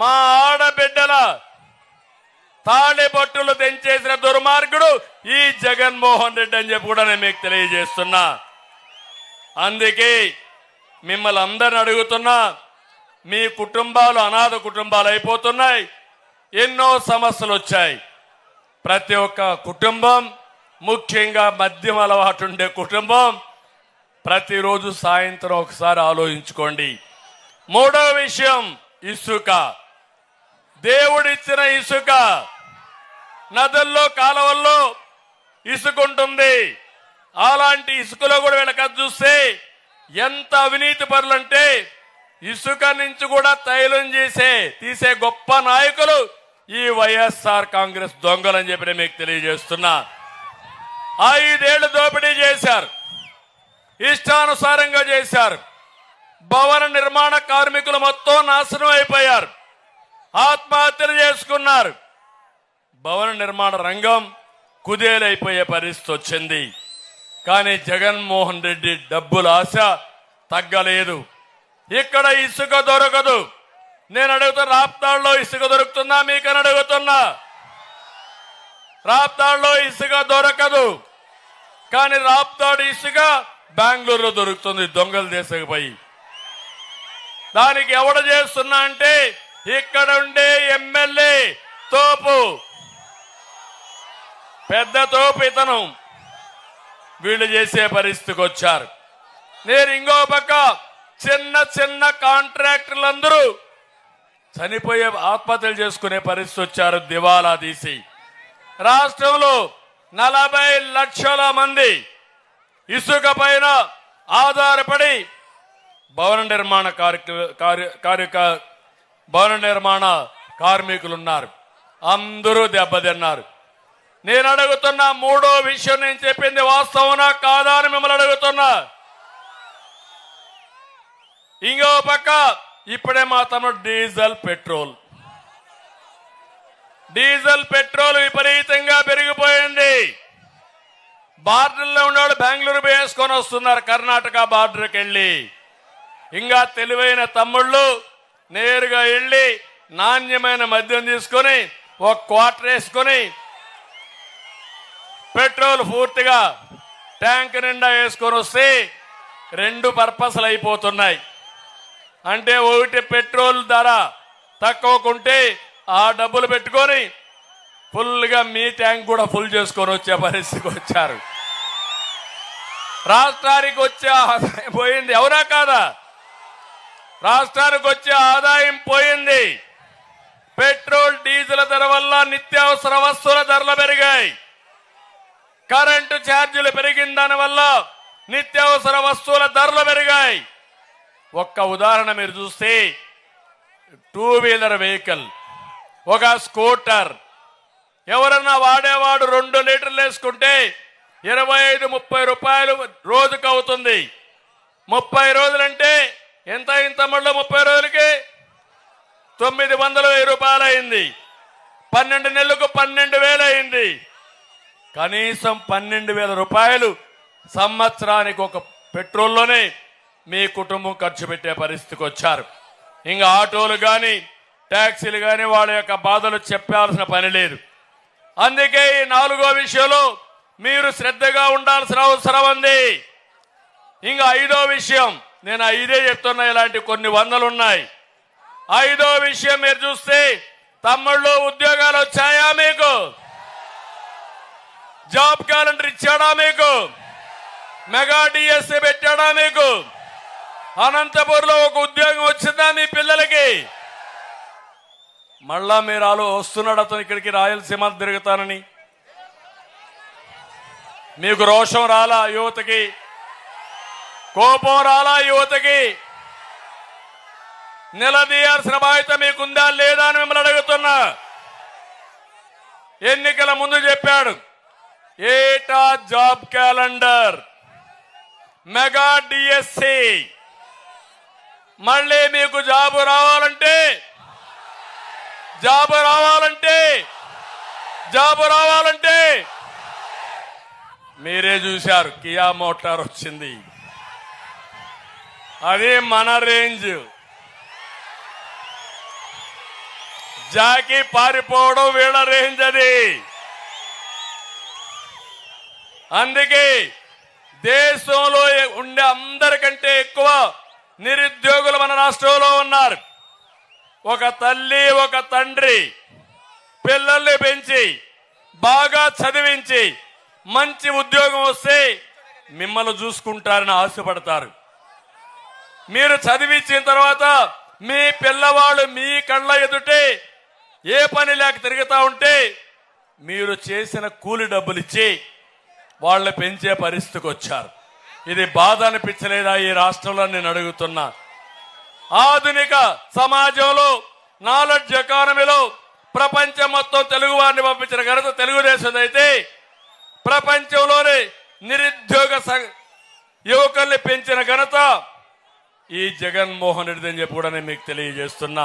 మా ఆడబిడ్డల తాళిబొట్టులు తెంచేసిన దుర్మార్గుడు ఈ జగన్మోహన్ రెడ్డి అని చెప్పి కూడా నేను మీకు తెలియజేస్తున్నా. అందుకే మిమ్మల్ని అందరిని అడుగుతున్నా మీ కుటుంబాలు అనాథ కుటుంబాలు అయిపోతున్నాయి ఎన్నో సమస్యలు వచ్చాయి. ప్రతి ఒక్క కుటుంబం ముఖ్యంగా మద్యం అలవాటు ఉండే కుటుంబం ప్రతిరోజు సాయంత్రం ఒకసారి ఆలోచించుకోండి. మూడో విషయం ఇసుక. దేవుడిచ్చిన ఇసుక నదుల్లో కాలువల్లో ఇసుక ఉంటుంది అలాంటి ఇసుకలో కూడా వెనక చూస్తే ఎంత అవినీతి పరులంటే ఇసుక నుంచి కూడా తైలం చేసే తీసే గొప్ప నాయకులు ఈ వైఎస్ఆర్ కాంగ్రెస్ దొంగలని చెప్పి నేను మీకు తెలియజేస్తున్నా. ఐదేళ్ళు దోపిడీ చేశారు. ఇష్టానుసారంగా చేశారు. భవన నిర్మాణ కార్మికులు మొత్తం నాశనం అయిపోయారు. ఆత్మహత్యలు చేసుకున్నారు. భవన నిర్మాణ రంగం కుదేలైపోయే పరిస్థితి వచ్చింది. కానీ జగన్మోహన్ రెడ్డి డబ్బుల ఆశ తగ్గలేదు. ఇక్కడ ఇసుక దొరకదు. నేను అడుగుతున్న రాప్తాడులో ఇసుక దొరుకుతుందా? మీకని అడుగుతున్నా. రాప్తాడులో ఇసుక దొరకదు. కానీ రాప్తాడు ఇసుక బెంగళూరులో దొరుకుతుంది దొంగలు దేశకపోయి దానికి ఎవడ చేస్తున్నా అంటే ఇక్కడ ఉండే ఎమ్మెల్యే తోపు. పెద్ద తోపు ఇతను. వీళ్ళు చేసే పరిస్థితికి వచ్చారు. నేను ఇంకో పక్క చిన్న చిన్న కాంట్రాక్టర్లందరూ చనిపోయే ఆత్మహత్యలు చేసుకునే పరిస్థితి వచ్చారు దివాలా తీసి. రాష్ట్రంలో నలభై లక్షల మంది ఇసుక పైన ఆధారపడి భవన నిర్మాణ కార్య- కార్య- కార్యక భవన నిర్మాణ కార్మికులు ఉన్నారు అందరూ దెబ్బతిన్నారు. నేను అడుగుతున్న మూడో విషయం నేను చెప్పింది వాస్తవనా కాదా అని మిమ్మల్ని అడుగుతున్నా. ఇంకో పక్క ఇప్పుడే మా తమ్ముడు డీజిల్ పెట్రోల్. డీజిల్ పెట్రోల్ విపరీతంగా పెరిగిపోయింది. బార్డర్లో ఉన్నవాళ్ళు బెంగళూరు వేసుకొని వస్తున్నారు కర్ణాటక బార్డర్కి వెళ్ళి ఇంకా తెలివైన తమ్ముళ్ళు నేరుగా వెళ్ళి నాణ్యమైన మద్యం తీసుకొని ఒక క్వార్టర్ వేసుకొని పెట్రోల్ పూర్తిగా ట్యాంక్ నిండా వేసుకొని వస్తే రెండు పర్పస్లు అయిపోతున్నాయి. అంటే ఒకటి పెట్రోల్ ధర తక్కువకుంటే ఆ డబ్బులు పెట్టుకొని ఫుల్గా మీ ట్యాంక్ కూడా ఫుల్ చేసుకొని వచ్చే పరిస్థితికి వచ్చారు. రాష్ట్రానికి వచ్చే పోయింది. అవునా కాదా? రాష్ట్రానికి వచ్చే ఆదాయం పోయింది. పెట్రోల్ డీజిల్ ధర వల్ల నిత్యావసర వస్తువుల ధరలు పెరిగాయి. కరెంటు ఛార్జీలు పెరిగిన దానివల్ల నిత్యావసర వస్తువుల ధరలు పెరిగాయి. ఒక్క ఉదాహరణ మీరు చూస్తే టూ వీలర్ వెహికల్ ఒక స్కూటర్ ఎవరన్నా వాడేవాడు రెండు లీటర్లు వేసుకుంటే ఇరవై ఐదు ముప్పై రూపాయలు రోజుకు అవుతుంది. ముప్పై రోజులంటే ఎంత ఇంత మళ్ళీ ముప్పై రోజులకి? తొమ్మిది వందల వెయ్యి రూపాయలు అయింది పన్నెండు నెలలకు పన్నెండు వేలు అయింది కనీసం పన్నెండు వేల రూపాయలు సంవత్సరానికి ఒక పెట్రోల్లోనే మీ కుటుంబం ఖర్చు పెట్టే పరిస్థితికి వచ్చారు. ఇంకా ఆటోలు కానీ ట్యాక్సీలు కానీ వాళ్ళ యొక్క బాధలు చెప్పాల్సిన పని లేదు. అందుకే ఈ నాలుగో విషయంలో మీరు శ్రద్ధగా ఉండాల్సిన అవసరం ఉంది. ఇంకా ఐదో విషయం నేను ఐదే చెప్తున్నా ఇలాంటి కొన్ని వందలు ఉన్నాయి ఐదో విషయం మీరు చూస్తే తమ్ముళ్ళు ఉద్యోగాలు వచ్చాయా మీకు? జాబ్ క్యాలెండర్ ఇచ్చాడా మీకు? మెగా డిఎస్సీ పెట్టాడా మీకు? అనంతపూర్లో ఒక ఉద్యోగం వచ్చిందా మీ పిల్లలకి? మళ్ళా మీరు ఆలో వస్తున్నాడు అతను ఇక్కడికి రాయలసీమ తిరుగుతానని. మీకు రోషం రాలా యువతకి? కోపం రాలా యువతకి? నిలదీయాల్సిన బాధ్యత మీకుందా లేదా అని మిమ్మల్ని అడుగుతున్నా. ఎన్నికల ముందు చెప్పాడు ఏటా జాబ్ క్యాలెండర్? Mega DSC. మళ్ళీ మీకు జాబు రావాలంటే జాబు రావాలంటే జాబు రావాలంటే. మీరే చూశారు కియా మోటార్ వచ్చింది. అది మన రేంజ్. జాకి పారిపోవడం వీళ్ళ రేంజ్ అది. అందుకే దేశంలో ఉండే అందరికంటే ఎక్కువ నిరుద్యోగులు మన రాష్ట్రంలో ఉన్నారు. ఒక తల్లి ఒక తండ్రి పిల్లల్ని పెంచి బాగా చదివించి మంచి ఉద్యోగం వస్తే మిమ్మల్ని చూసుకుంటారని ఆశపడతారు. మీరు చదివించిన తర్వాత మీ పిల్లవాళ్ళు మీ కళ్ళ ఎదుటే ఏ పని లేక తిరుగుతూ ఉంటే మీరు చేసిన కూలి డబ్బులు ఇచ్చి వాళ్ళని పెంచే పరిస్థితికి వచ్చారు. ఇది బాధ అనిపించలేదా ఈ రాష్ట్రంలో నేను అడుగుతున్నా. ఆధునిక సమాజంలో నాలెడ్జ్ ఎకానమీలో ప్రపంచం మొత్తం తెలుగు వారిని పంపించిన ఘనత తెలుగుదేశం అయితే ప్రపంచంలోని నిరుద్యోగ స- యువకుల్ని పెంచిన ఘనత ఈ జగన్మోహన్ రెడ్డి అని చెప్పి కూడా నేను మీకు తెలియజేస్తున్నా.